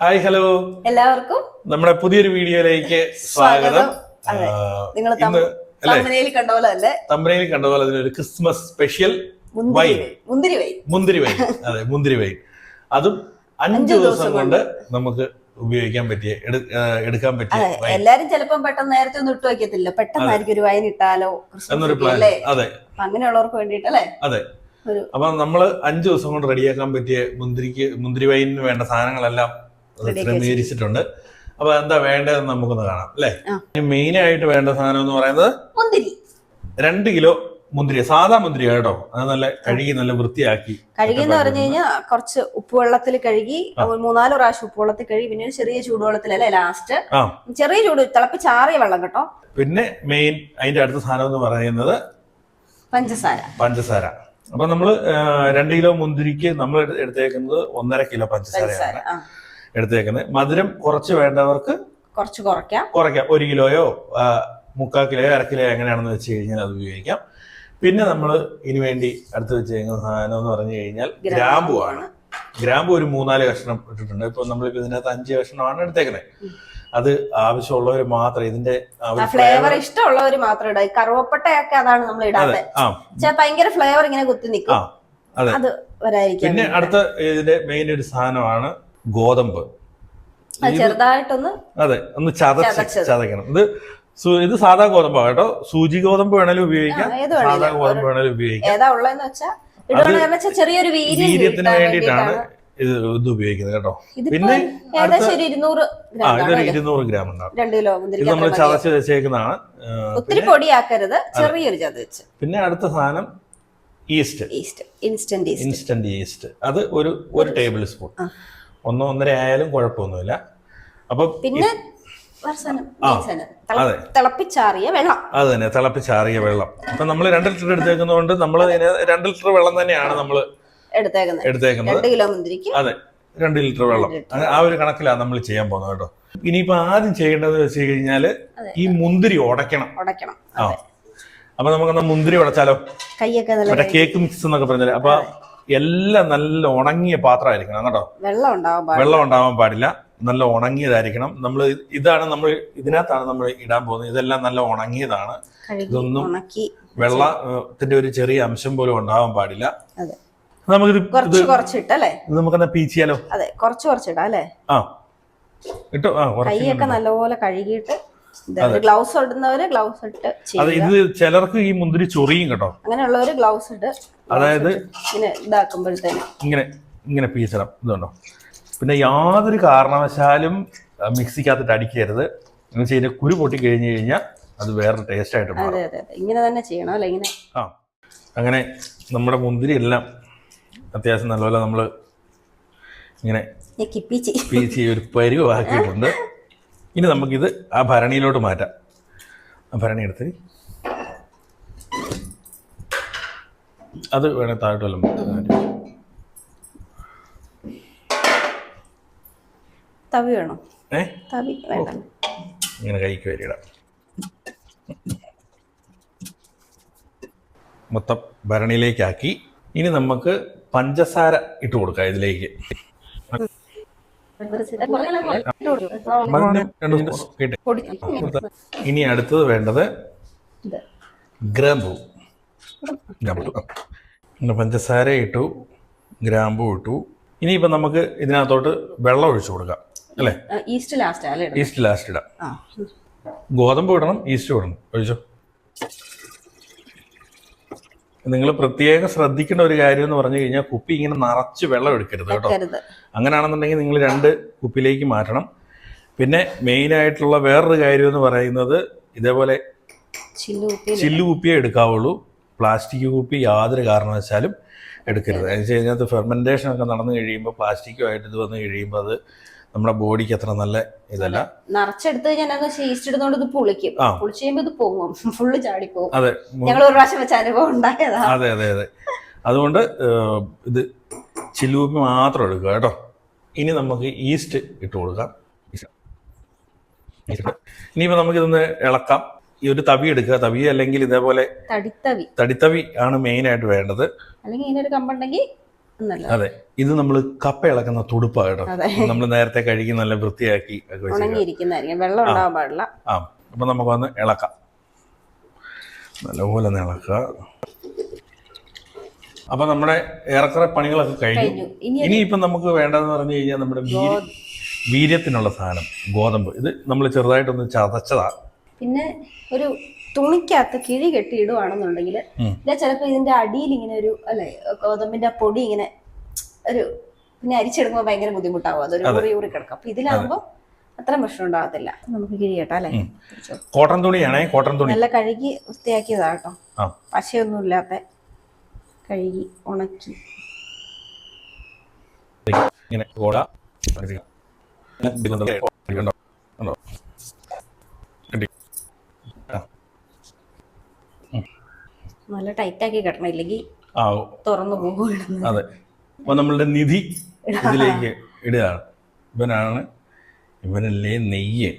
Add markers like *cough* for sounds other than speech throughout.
Hi hello. എല്ലാവർക്കും നമ്മുടെ പുതിയൊരു വീഡിയോയിലേക്ക് സ്വാഗതം. നിങ്ങൾ തമ്പനയിൽ കണ്ട പോലെ അല്ലേ? തമ്പനയിൽ കണ്ട പോലെ അതിനൊരു ക്രിസ്മസ് സ്പെഷ്യൽ വൈൻ. മുന്തിരി വൈൻ. മുന്തിരി വൈൻ. അതെ മുന്തിരി വൈൻ. അതും അഞ്ചു ദിവസം കൊണ്ട് നമുക്ക് ഉപയോഗിക്കാൻ പറ്റിയ എടുക്കാൻ പറ്റിയ എല്ലാരും ചിലപ്പം പെട്ടെന്ന് നേരത്തെ ഒന്നും ഇട്ട് വയ്ക്കത്തില്ല പെട്ടെന്നായിരിക്കും ഒരു വൈൻ ഇട്ടാലോ? എന്നൊരു പ്ലാൻ അതെ. അങ്ങനെയുള്ളവർക്ക് വേണ്ടിട്ട് അല്ലേ? അതെ. അപ്പൊ നമ്മൾ അഞ്ചു ദിവസം കൊണ്ട് റെഡിയാക്കാൻ പറ്റിയ മുന്തിരിക്ക് മുന്തിരി വൈനിന് വേണ്ട സാധനങ്ങളെല്ലാം ക്രമീകരിച്ചിട്ടുണ്ട് അപ്പൊ എന്താ വേണ്ടതെന്ന് നമുക്കൊന്ന് കാണാം അല്ലേ? മെയിൻ ആയിട്ട് വേണ്ട സാധനം എന്ന് പറയുന്നത് മുന്തിരി. രണ്ട് കിലോ മുന്തിരി സാധാ മുന്തിരി കേട്ടോ. അത് നല്ല കഴുകി നല്ല വൃത്തിയാക്കി കഴുകി എന്ന് പറഞ്ഞു കഴിഞ്ഞാൽ കുറച്ച് ഉപ്പുവെള്ളത്തിൽ കഴുകി മൂന്നാൽ പ്രാവശ്യം ഉപ്പുവെള്ളത്തിൽ കഴുകി പിന്നെ ചെറിയ ചൂടുവെള്ളത്തിൽ അല്ലെ ലാസ്റ്റ് ചെറിയ ചൂട് തിളപ്പിച്ചാറിയ വെള്ളം കേട്ടോ. പിന്നെ മെയിൻ അതിന്റെ അടുത്ത സാധനം എന്ന് പറയുന്നത് പഞ്ചസാര. പഞ്ചസാര. അപ്പൊ നമ്മൾ രണ്ട് കിലോ മുന്തിരിക്ക് നമ്മൾ എടുത്തേക്കുന്നത് ഒന്നര കിലോ പഞ്ചസാര പഞ്ചസാരയാണ് എടുത്തേക്കുന്നത്. മധുരം കുറച്ച് വേണ്ടവർക്ക് കുറച്ച് കുറയ്ക്കാം. കുറയ്ക്കാം. ഒരു കിലോയോ മുക്കാൽ കിലോയോ അര കിലോയോ എങ്ങനെയാണെന്ന് വെച്ച് കഴിഞ്ഞാൽ അത് ഉപയോഗിക്കാം. പിന്നെ നമ്മൾ ഇതിനു വേണ്ടി അടുത്ത് വെച്ച് കഴിഞ്ഞ സാധനം എന്ന് പറഞ്ഞു കഴിഞ്ഞാൽ ഗ്രാമ്പു ആണ്. ഗ്രാമ്പു ഒരു മൂന്നാൽ കഷ്ണം ഇട്ടിട്ടുണ്ട്. ഇപ്പൊ നമ്മളിപ്പോ ഇതിനകത്ത് അഞ്ച് കഷ്ണമാണ് എടുത്തേക്കുന്നത് അത് ആവശ്യമുള്ളവർ മാത്രം ഇതിന്റെ ഫ്ലേവർ ഇഷ്ടമുള്ളവർ മാത്രം ഇടാം. ഈ കറുവപ്പട്ടയൊക്കെ അതാണ് നമ്മൾ ഇടാതെ ഭയങ്കര ഫ്ലേവർ ഇങ്ങനെ കുത്തി നിൽക്കും അത്. വരായിരിക്കും പിന്നെ അടുത്ത ഇതിന്റെ മെയിൻ ഒരു സാധനമാണ് ഗോതമ്പ്. അത് ചെറുതായിട്ടൊന്ന് അതെ ഒന്ന് ചതച്ച് ചതക്കണം ഇത് ഇത് സാധാ ഗോതമ്പാണ് കേട്ടോ. സൂചി ഗോതമ്പ് വേണേലും ഉപയോഗിക്കാം. സാധാ ഗോതമ്പ് വേണേലും ഉപയോഗിക്കാം. ചെറിയൊരു വീര്യം വീര്യത്തിന് വേണ്ടിയിട്ടാണ്. ഇത് ഇത് ഉപയോഗിക്കുന്നത് കേട്ടോ. പിന്നെ ഇരുന്നൂറ് ആ ഇതൊരു ഇരുന്നൂറ് ഗ്രാം ഉണ്ടാവും ഇത് നമ്മൾ. ചതച്ച് വെച്ചേക്കുന്നതാണ്. ഒത്തിരി പൊടിയാക്കരുത്. ചെറിയൊരു ചതച്ച് പിന്നെ അടുത്ത സാധനം ഈസ്റ്റ്. ഈസ്റ്റ്. Instant east. അത് ഒരു ഒരു ടേബിൾ സ്പൂൺ. ഒന്നോ ഒന്നര ആയാലും കുഴപ്പമൊന്നുമില്ല. അപ്പൊ പിന്നെ. തിളപ്പിച്ചാറിയ വെള്ളം. അത് തന്നെ തിളപ്പിച്ചാറിയ വെള്ളം. അപ്പൊ നമ്മൾ രണ്ട് ലിറ്റർ എടുത്തേക്കുന്നതുകൊണ്ട് നമ്മൾ രണ്ട് ലിറ്റർ വെള്ളം തന്നെയാണ് നമ്മൾ എടുത്തേക്കുന്നത്. കിലോ മുന്തിരിക്ക്. അതെ രണ്ട് ലിറ്റർ വെള്ളം. ആ ഒരു കണക്കിലാണ് നമ്മൾ ചെയ്യാൻ പോകുന്നത് കേട്ടോ. ഇനിയിപ്പോ ആദ്യം ചെയ്യേണ്ടത് വെച്ച് കഴിഞ്ഞാൽ ഈ മുന്തിരി ഉടയ്ക്കണം ഉടയ്ക്കണം ആ. അപ്പൊ നമുക്ക് മുന്തിരി ഉടച്ചാലോ കൈയൊക്കെ മറ്റേ കേക്ക് മിക്സ് എന്നൊക്കെ പറഞ്ഞാൽ അപ്പൊ എല്ലാം നല്ല ഉണങ്ങിയ പാത്രമായിരിക്കണം കേട്ടോ. വെള്ളം ഉണ്ടാവാൻ വെള്ളം ഉണ്ടാവാൻ പാടില്ല. നല്ല ഉണങ്ങിയതായിരിക്കണം. നമ്മൾ ഇതാണ് നമ്മൾ ഇതിനകത്താണ് നമ്മൾ ഇടാൻ പോകുന്നത്. ഇതെല്ലാം നല്ല ഉണങ്ങിയതാണ്. ഇതൊന്നും വെള്ളത്തിന്റെ ഒരു ചെറിയ അംശം പോലും ഉണ്ടാവാൻ പാടില്ല. നമുക്ക് നമുക്കിത് കുറച്ച് കുറച്ചിട്ടല്ലേ? ഇത് നമുക്കെന്നാ പീച്ചിയാലോ? അതെ കുറച്ച് കുറച്ചിടാം അല്ലേ? ആ. ഇട്ടോ? ആ കൈയൊക്കെ നല്ലപോലെ കഴുകിയിട്ട് ഗ്ലൗസ് ഇടുന്നവര് ഗ്ലൗസ് ഇട്ട് അതെ ഇത് ചിലർക്ക് ഈ മുന്തിരി ചൊറിയും കേട്ടോ. അങ്ങനെയുള്ളവര് ഗ്ലൗസ് ഇട്ട് അതായത് ഇങ്ങനെ ഇതാക്കുമ്പോഴത്തേന്. ഇങ്ങനെ ഇങ്ങനെ പീച്ചിടാം ഇതുണ്ടോ പിന്നെ യാതൊരു കാരണവശാലും മിക്സിക്കകത്തിട്ട് അടിക്കരുത്. എന്ന് വെച്ച് കഴിഞ്ഞാൽ കുരു പൊട്ടി കഴിഞ്ഞ് കഴിഞ്ഞാൽ അത് വേറെ ടേസ്റ്റ് ആയിട്ട് മാറും. അതെ അതെ അതെ. ഇങ്ങനെ തന്നെ ചെയ്യണം അല്ലെ ഇങ്ങനെ? ആ. അങ്ങനെ നമ്മുടെ മുന്തിരി എല്ലാം അത്യാവശ്യം നല്ലപോലെ നമ്മൾ ഇങ്ങനെ പീച്ചി ഒരു പരുവാക്കിയിട്ടുണ്ട്. ഇനി നമുക്കിത് ആ ഭരണിയിലോട്ട് മാറ്റാം. ആ ഭരണി എടുത്ത് അത് വേണേൽ താഴോട്ട് വല്ലതും. തവി വേണം? ഏ? തവി വേണ്ട. ഇങ്ങനെ കൈക്ക് വരിടാം മൊത്തം ഭരണിയിലേക്കാക്കി. ഇനി നമുക്ക് പഞ്ചസാര ഇട്ട് കൊടുക്കാം ഇതിലേക്ക് മധുരം രണ്ട് സ്പൂൺ ഇട്ട്. പൊടി ഇനി അടുത്തത് വേണ്ടത് ഗ്രാമ്പു. ഗ്രാമ്പൂ പഞ്ചസാര ഇട്ടു ഗ്രാമ്പൂ ഇട്ടു. ഇനിയിപ്പം നമുക്ക് ഇതിനകത്തോട്ട് വെള്ളം ഒഴിച്ചു കൊടുക്കാം അല്ലേ? East last? ഈസ്റ്റ് ലാസ്റ്റ് ഇടാം. ഗോതമ്പ് ഇടണം ഈസ്റ്റ് ഇടണം. ഒഴിച്ചോ? നിങ്ങൾ പ്രത്യേകം ശ്രദ്ധിക്കേണ്ട ഒരു കാര്യം എന്ന് പറഞ്ഞു കഴിഞ്ഞാൽ കുപ്പി ഇങ്ങനെ നിറച്ച് വെള്ളം എടുക്കരുത് കേട്ടോ. അങ്ങനെയാണെന്നുണ്ടെങ്കിൽ നിങ്ങൾ രണ്ട് കുപ്പിയിലേക്ക് മാറ്റണം. പിന്നെ മെയിൻ ആയിട്ടുള്ള വേറൊരു കാര്യം എന്ന് പറയുന്നത് ഇതേപോലെ ചില്ലു കുപ്പിയെ എടുക്കാവുള്ളൂ. പ്ലാസ്റ്റിക് കുപ്പി യാതൊരു കാരണവശാലും എടുക്കരുത്. കഴിഞ്ഞാൽ ഫെർമെന്റേഷൻ ഒക്കെ നടന്നു കഴിയുമ്പോൾ പ്ലാസ്റ്റിക്കുമായിട്ട് ഇത് വന്ന് കഴിയുമ്പോൾ അത് നമ്മുടെ ബോഡിക്ക് അത്ര നല്ല ഇതല്ല. നിറച്ചെടുത്ത് ഈസ്റ്റ് ഇത് പുളിക്കും. പുളിച്ച് ഇത് *laughs* ഫുള്ള് പോകും അതെ. ഞങ്ങൾ ഒരു പ്രാവശ്യം വെച്ച അനുഭവം ഉണ്ടായതാ. അതെ അതെ അതെ. അതുകൊണ്ട് ഇത് ചില്ലുകുപ്പി മാത്രം എടുക്കുക കേട്ടോ. ഇനി നമുക്ക് ഈസ്റ്റ് ഇട്ട് കൊടുക്കാം. ഈസ്റ്റ്. നമുക്ക് ഇതൊന്ന് ഇനിയിപ്പോൾ നമുക്കിതൊന്ന് ഇളക്കാം. ഈ ഒരു തവി എടുക്കുക. തവി അല്ലെങ്കിൽ ഇതേപോലെ തടിത്തവി. തടിത്തവി ആണ് മെയിൻ ആയിട്ട് വേണ്ടത്. അല്ലെങ്കിൽ ഇങ്ങനെ ഒരു കമ്പുണ്ടെങ്കിൽ അതെ. ഇത് നമ്മൾ കപ്പ ഇളക്കുന്ന തുടുപ്പാട്ടോ നമ്മൾ നേരത്തെ കഴുകി നല്ല വൃത്തിയാക്കി വെള്ളം ഉണ്ടാവാൻ പാടില്ല. ആ. അപ്പൊ നമുക്ക് വന്ന് ഇളക്കാം. നല്ലപോലെ ഒന്ന് ഇളക്കുക. അപ്പൊ നമ്മുടെ ഏറെക്കുറെ പണികളൊക്കെ കഴിഞ്ഞു. കഴിഞ്ഞു. ഇനി ഇനിയിപ്പം നമുക്ക് വേണ്ടതെന്ന് പറഞ്ഞു കഴിഞ്ഞാൽ നമ്മുടെ വീര്യ വീര്യത്തിനുള്ള സാധനം ഗോതമ്പ്. ഇത് നമ്മൾ ചെറുതായിട്ടൊന്ന് ചതച്ചതാ. പിന്നെ ഒരു തുണിക്കകത്ത് കിഴി കെട്ടി ഇടുവാണെന്നുണ്ടെങ്കിൽ ചിലപ്പോൾ ഇല്ല ചിലപ്പോ ഇതിന്റെ അടിയിൽ ഇങ്ങനെ ഒരു അല്ലെ ഗോതമ്പിന്റെ പൊടി ഇങ്ങനെ ഒരു പിന്നെ അരിച്ചെടുക്കുമ്പോൾ ഭയങ്കര ബുദ്ധിമുട്ടാവും. അതൊരു ഊറി ഊറി കിടക്കും. അപ്പൊ ഇതിലാകുമ്പോൾ അത്ര പ്രശ്നം ഉണ്ടാകത്തില്ല നമുക്ക് കിഴി കേട്ടോ അല്ലെ? കോട്ടൺ തുണിയാണേ കോട്ടൺ തുണി. നല്ല കഴുകി വൃത്തിയാക്കിയതാ കേട്ടോ. പശയൊന്നും ഇല്ലാത്ത കഴുകി ഉണക്കി. ഇങ്ങനെ കോട ഇങ്ങനെ ഇടുന്നുണ്ടോ? ഇടുന്നുണ്ടോ? ഉണ്ടോ? കിട്ടി. ആ. നല്ല ടൈറ്റാക്കി കിടണം ഇല്ലെങ്കിൽ തുറന്നു പോകും അതെ. അപ്പൊ നമ്മളുടെ നിധി ഇതിലേക്ക് ഇടുകയാണ്. ഇവനാണ് ഇവനല്ലേ നെയ്യ്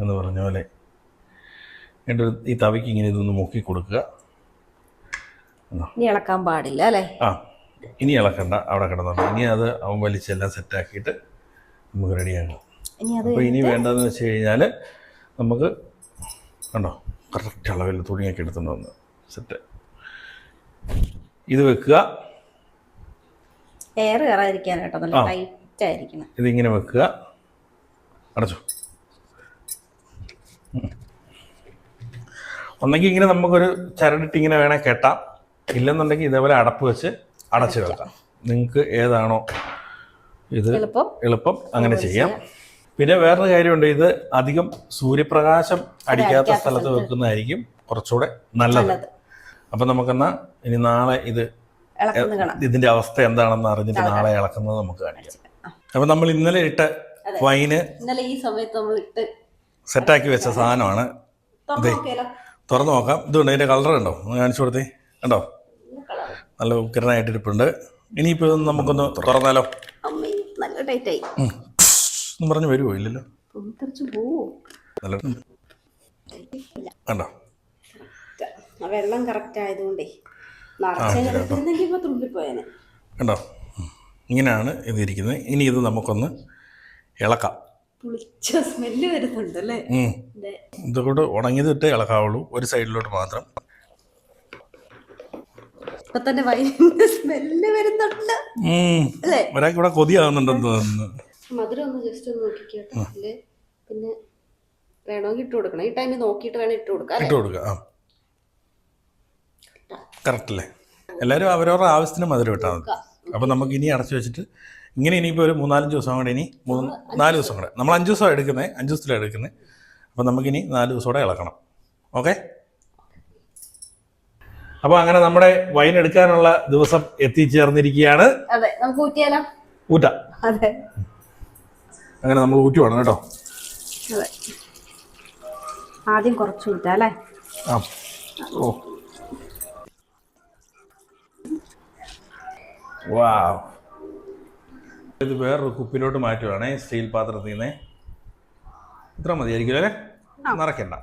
എന്ന് പറഞ്ഞ പോലെ. എന്നിട്ട് ഈ തവയ്ക്ക് ഇങ്ങനെ ഇതൊന്ന് മുക്കി കൊടുക്കുക. ഇനി ഇളക്കാൻ പാടില്ല അല്ലേ? ആ ഇനി ഇളക്കണ്ട. അവിടെ കിടന്നുണ്ട് ഇനി അത് അവൻ വലിച്ചെല്ലാം സെറ്റാക്കിയിട്ട് നമുക്ക് റെഡിയാക്കണം അപ്പോൾ ഇനി വേണ്ടതെന്ന് വെച്ച് കഴിഞ്ഞാൽ നമുക്ക് കണ്ടോ കറക്റ്റ് അളവിൽ തുണിയൊക്കെ എടുത്തുകൊണ്ട് വന്ന് സെറ്റ്. ഇത് വെക്കുക. എയർ നല്ല ടൈറ്റ് ആയിരിക്കണം ഇതിങ്ങനെ വെക്കുക. അടച്ചു. ഒന്നെങ്കിൽ ഇങ്ങനെ നമുക്കൊരു ചരടിട്ട് ഇങ്ങനെ വേണേൽ കെട്ടാം. ഇല്ലെന്നുണ്ടെങ്കിൽ ഇതേപോലെ അടപ്പ് വെച്ച് അടച്ചു വെക്കാം. നിങ്ങൾക്ക് ഏതാണോ ഇത് എളുപ്പം. എളുപ്പം അങ്ങനെ ചെയ്യാം. പിന്നെ വേറൊരു കാര്യമുണ്ട്. ഇത് അധികം സൂര്യപ്രകാശം അടിക്കാത്ത സ്ഥലത്ത് വെക്കുന്നതായിരിക്കും കുറച്ചുകൂടെ നല്ലത്. അപ്പം നമുക്കെന്നാ ഇനി നാളെ ഇത് ഇതിന്റെ അവസ്ഥ എന്താണെന്ന് അറിഞ്ഞിട്ട് നാളെ ഇളക്കുന്നത് നമുക്ക് കാണിക്കാം. അപ്പൊ നമ്മൾ ഇന്നലെ ഇട്ട വൈന് ഇന്നലെ ഈ സമയത്ത് നമ്മൾ ഇട്ട് സെറ്റാക്കി വെച്ച സാധനമാണ്. തുറന്നു നോക്കാം. ഇതുണ്ട് ഇതിന്റെ കളർ ഉണ്ടോ ഒന്ന് കാണിച്ചു കൊടുത്തേ. കണ്ടോ? നല്ല ഉഗ്രനായിട്ട് ഇരിപ്പുണ്ട്. ഇനിയിപ്പോ നമുക്കൊന്ന് തുറന്നാലോ? നല്ല ടൈറ്റായി. പറഞ്ഞ് വരുമോ ഇല്ലല്ലോ. നല്ല കണ്ടോ? വെള്ളം കറക്റ്റ് ആയതുകൊണ്ടേ നിറച്ചെടുത്തിരുന്നെങ്കിൽ ഇപ്പൊ തുള്ളിപ്പോയേനെ. കണ്ടോ? ഇങ്ങനെയാണ് ഇത് ഇരിക്കുന്നത് ഇനി ഇത് നമുക്കൊന്ന് ഇളക്കാം. പുളിച്ച സ്മെല്ല് വരുന്നുണ്ട് അല്ലേ ഇതുകൂടെ ഉണങ്ങിയതിട്ട് ഇളക്കാവുള്ളൂ. ഒരു സൈഡിലോട്ട് മാത്രം. ഇപ്പൊ തന്നെ വൈകിട്ട് സ്മെല്ല് വരുന്നുണ്ട്. ഒരാൾക്ക് ഇവിടെ കൊതിയാകുന്നുണ്ടെന്ന് തോന്നുന്നു. മധുരം ഒന്ന് ജസ്റ്റ് ഒന്ന് നോക്കിക്കോട്ടെ പിന്നെ വേണമെങ്കിൽ ഇട്ട് കൊടുക്കണം. ഈ ടൈമിൽ നോക്കിയിട്ട് വേണം ഇട്ട് കൊടുക്കാം ഇട്ട് കൊടുക്കുക ആ. കറക്റ്റ് അല്ലേ എല്ലാവരും അവരവരുടെ ആവശ്യത്തിന് മധുരം ഇട്ടാൽ മതി. അപ്പം നമുക്ക് ഇനി അടച്ചു വെച്ചിട്ട് ഇങ്ങനെ ഇനിയിപ്പോൾ ഒരു മൂന്നാലഞ്ച് ദിവസം കൂടെ ഇനി മൂന്ന് നാല് ദിവസം കൂടെ. നമ്മൾ അഞ്ച് ദിവസം എടുക്കുന്നത് അഞ്ച് ദിവസത്തിലാണ് എടുക്കുന്നത് അപ്പം നമുക്കിനി നാല് ദിവസം കൂടെ ഇളക്കണം. ഓക്കെ? അപ്പോൾ അങ്ങനെ നമ്മുടെ വൈൻ എടുക്കാനുള്ള ദിവസം എത്തിച്ചേർന്നിരിക്കുകയാണ്. അതെ നമുക്ക് ഊറ്റിയാലോ? ഊറ്റ. അതെ. അങ്ങനെ നമ്മൾ ഊറ്റി വേണം കേട്ടോ. ആദ്യം കുറച്ച് ഊറ്റാ അല്ലേ? ആ. ഓ. വാ ഇത് വേറൊരു കുപ്പിലോട്ട് മാറ്റുവാണേ സ്റ്റീൽ പാത്രത്തിൽ നിന്ന്. ഇത്ര മതിയായിരിക്കും അല്ലേ? നിറയ്ക്കണ്ട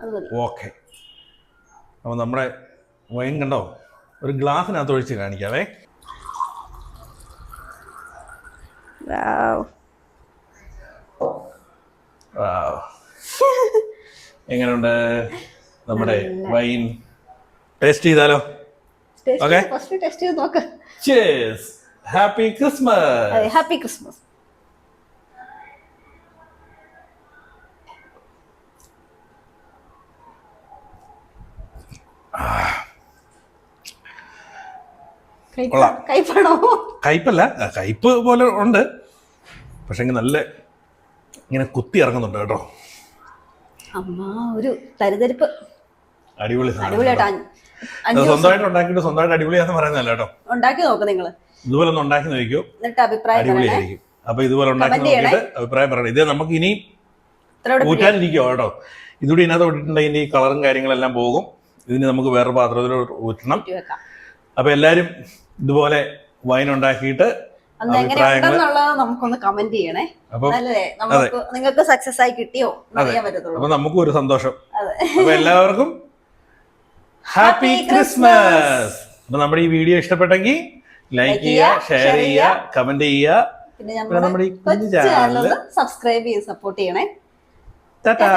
അത് മതി. ഓക്കെ അപ്പോൾ നമ്മുടെ വൈൻ കണ്ടോ? ഒരു ഗ്ലാസ്സിനകത്ത് ഒഴിച്ച് കാണിക്കാവേ. എങ്ങനെയുണ്ട് നമ്മുടെ വൈൻ ടേസ്റ്റ് ചെയ്താലോ? ഫസ്റ്റ് ചെയ്ത് നോക്ക്. ചേസ് ഹാപ്പി ക്രിസ്മസ് ഹാപ്പി ക്രിസ്മസ് കയ്പല്ല കയ്പ് പോലെ ഉണ്ട്. പക്ഷെ നല്ല ഇങ്ങനെ കുത്തി ഇറങ്ങുന്നുണ്ട് കേട്ടോ. അമ്മ ഒരു തരിതരിപ്പ്. അടിപൊളി അടിപൊളിയായിട്ട്. സ്വന്തമായിട്ട് ഉണ്ടാക്കിയിട്ട് സ്വന്തമായിട്ട് അടിപൊളിയാന്ന് പറയുന്നതല്ല കേട്ടോ. ഉണ്ടാക്കി നോക്ക് നിങ്ങൾ ഇതുപോലെ ഒന്ന് ഉണ്ടാക്കി നോക്കൂ എന്നിട്ട് അഭിപ്രായം അടിപൊളിയായിരിക്കും. അപ്പൊ ഇതുപോലെ ഉണ്ടാക്കി നോക്കിയിട്ട് അഭിപ്രായം പറയണം. ഇത് നമുക്ക് ഇനി ഇത്രയോടെ ഊറ്റാനിരിക്കുവോ കേട്ടോ. ഇതുകൂടി ഇതിനകത്ത് ഇട്ടിട്ടുണ്ടെങ്കിൽ ഈ കളറും കാര്യങ്ങളെല്ലാം പോകും. ഇതിന് നമുക്ക് വേറെ പാത്രത്തിൽ ഊറ്റണം. അപ്പൊ എല്ലാരും ഇതുപോലെ വൈൻ ഉണ്ടാക്കിയിട്ട് നമുക്കൊന്ന് കമന്റ് ചെയ്യണേ. നിങ്ങൾക്ക് സക്സസ് ആയി കിട്ടിയോ അപ്പൊ നമുക്കും ഒരു സന്തോഷം. അപ്പൊ എല്ലാവർക്കും ഹാപ്പി ക്രിസ്മസ് അപ്പൊ നമ്മുടെ ഈ വീഡിയോ ഇഷ്ടപ്പെട്ടെങ്കിൽ ലൈക്ക് ചെയ്യുക ഷെയർ ചെയ്യുക കമന്റ് ചെയ്യുക. പിന്നെ നമ്മുടെ ഈ ചാനൽ സബ്സ്ക്രൈബ് ചെയ്ത് സപ്പോർട്ട് ചെയ്യണേ. ടാറ്റാ